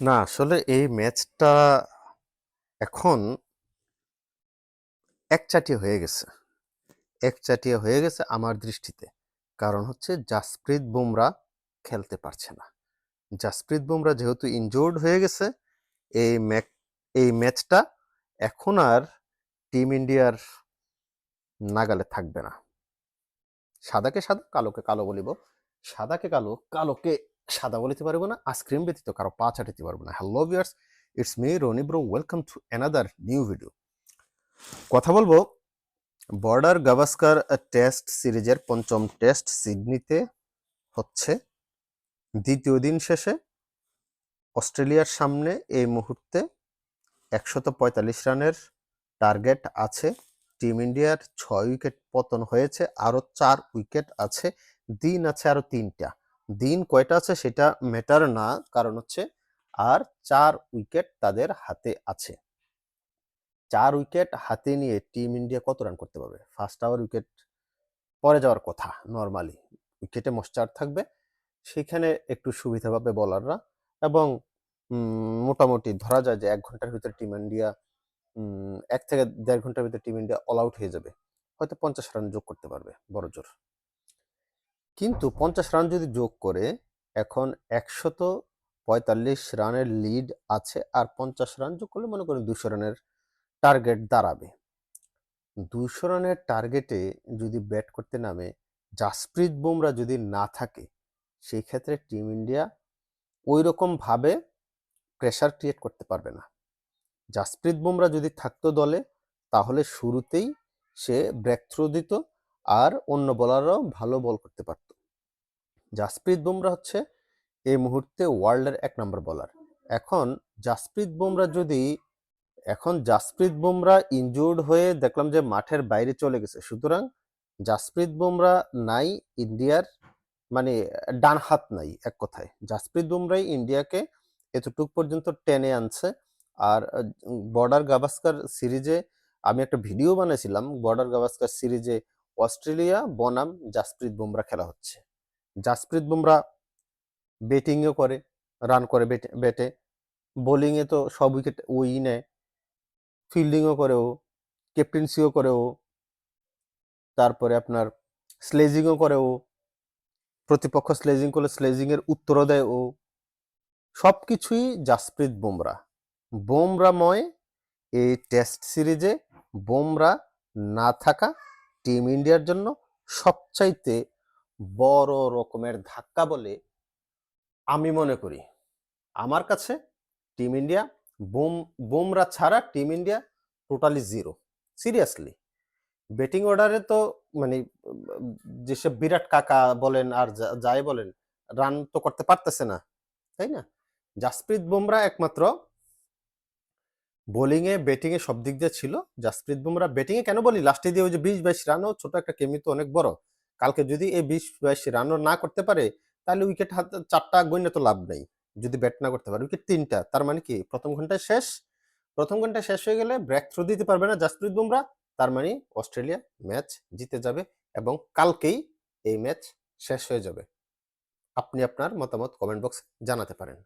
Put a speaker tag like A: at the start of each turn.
A: না, আসলে এই ম্যাচটা এখন একচাটিয়া হয়ে গেছে। একচাটিয়া হয়ে গেছে আমার দৃষ্টিতে। কারণ হচ্ছে জাসপ্রীত বুমরা খেলতে পারছে না। জাসপ্রীত বুমরা যেহেতু ইনজোর্ড হয়ে গেছে, এই ম্যাচ এই ম্যাচটা এখন আর টিম ইন্ডিয়ার নাগালে থাকবে না। সাদাকে সাদা, কালোকে কালো বলিব। সাদাকে কালো, কালোকে সাদা বলিতে পারব না আইসক্রিম ব্যতীত কারও পা চাটাতে পারব না। Hello viewers it's me Roni bro welcome to another new video কথা বলব বর্ডার গাভাস্কার টেস্ট সিরিজের পঞ্চম টেস্ট সিডনিতে হচ্ছে। দ্বিতীয় দিন শেষে অস্ট্রেলিয়ার সামনে এই মুহূর্তে একশত পঁয়তাল্লিশ রানের টার্গেট আছে। টিম ইন্ডিয়ার ছয় উইকেট পতন হয়েছে, আরও চার উইকেট আছে, দিন আছে আরও তিনটা। দিন কয়টা আছে সেটা ম্যাটার না, কারণ হচ্ছে আর চার উইকেট তাদের হাতে আছে। চার উইকেট হাতে নিয়ে টিম ইন্ডিয়া কত রান করতে পারবে? ফার্স্ট আওয়ার উইকেট পরে যাওয়ার কথা নর্মালি উইকেটে মশ্চার থাকবে, সেখানে একটু সুবিধা পাবে বলাররা এবং মোটামুটি ধরা যায় যে এক ঘণ্টার ভিতরে টিম ইন্ডিয়া এক থেকে দেড় ঘণ্টার ভিতরে টিম ইন্ডিয়া অল আউট হয়ে যাবে। হয়তো পঞ্চাশ রান যোগ করতে পারবে বড় জোর কিন্তু পঞ্চাশ রান যদি যোগ করে, এখন একশত পঁয়তাল্লিশ রানের লিড আছে আর পঞ্চাশ রান যোগ করলে মনে করেন দুশো রানের টার্গেট দাঁড়াবে। দুশো রানের টার্গেটে যদি ব্যাট করতে নামে, জাসপ্রীত বুমরা যদি না থাকে সেই ক্ষেত্রে টিম ইন্ডিয়া ওই রকমভাবে প্রেশার ক্রিয়েট করতে পারবে না। জাসপ্রীত বুমরা যদি থাকতো দলে, তাহলে শুরুতেই সে ব্রেক থ্রু দিত আর অন্য বোলাররাও ভালো বল করতে পারত। জাসপ্রীত বুমরা হচ্ছে এই মুহূর্তে ওয়ার্ল্ডের এক নম্বর বোলার এখন জাসপ্রীত বুমরা যদি, এখন জাসপ্রীত বুমরা ইনজুর্ড হয়ে দেখলাম যে মাঠের বাইরে চলে গেছে। সুতরাং জাসপ্রীত বুমরা নাই ইন্ডিয়ার মানে ডান হাত নাই এক কথায়। জাসপ্রীত বুমরাই ইন্ডিয়াকে এতটুক পর্যন্ত টেনে আনছে। আর বর্ডার গাভাস্কার সিরিজে আমি একটা ভিডিও বানিয়েছিলাম বর্ডার গাভাস্কার সিরিজে অস্ট্রেলিয়া, বনাম, জাসপ্রীত বুমরা খেলা হচ্ছে। জাসপ্রীত বুমরা ব্যাটিংও করে রান করে ব্যাটে বোলিংয়ে তো সব উইকেট ওই নেয়। ফিল্ডিংও করে ও ক্যাপ্টেন্সিও করে ও। তারপরে আপনার স্লেজিংও করে ও। প্রতিপক্ষ স্লেজিং করলে স্লেজিংয়ের উত্তরও দেয় ও। সব কিছুই জাসপ্রীত বুমরা। বুমরাময় এই টেস্ট সিরিজে বুমরা না থাকা টিম ইন্ডিয়ার জন্য সবচাইতে বড় রকমের ধাক্কা বলে আমি মনে করি। আমার কাছে টিম ইন্ডিয়া, বুম, বুমরা ছাড়া team India totally zero seriously batting অর্ডারে তো মানে যেসব বিরাট কাকা বলেন আর যাই বলেন রান তো করতে পারতেছে না, তাই না? জাসপ্রীত বুমরা একমাত্র বোলিং ব্যাটিংয়ে সব দিক দিয়ে ছিল জাসপ্রীত বুমরা ব্যাটিংয়ে কেন বলি? লাস্টে দিয়ে ওই যে বিশ বাইশ রানও ছোট একটা কেমি তো অনেক বড়। কালকে যদি এই বিশ বাইশ রানও না করতে পারে, তাহলে উইকেট হাতে চারটা গণ্য তো লাভ নেই। যদি ব্যাট না করতে পারে উইকেট তিনটা। তার মানে কি? প্রথম ঘন্টায় শেষ। প্রথম ঘণ্টা শেষ হয়ে গেলে ব্রেক থ্রু দিতে পারবে না জাসপ্রীত বুমরা তার মানে অস্ট্রেলিয়া ম্যাচ জিতে যাবে এবং কালকেই এই ম্যাচ শেষ হয়ে যাবে। আপনি আপনার মতামত কমেন্ট বক্সে জানাতে পারেন।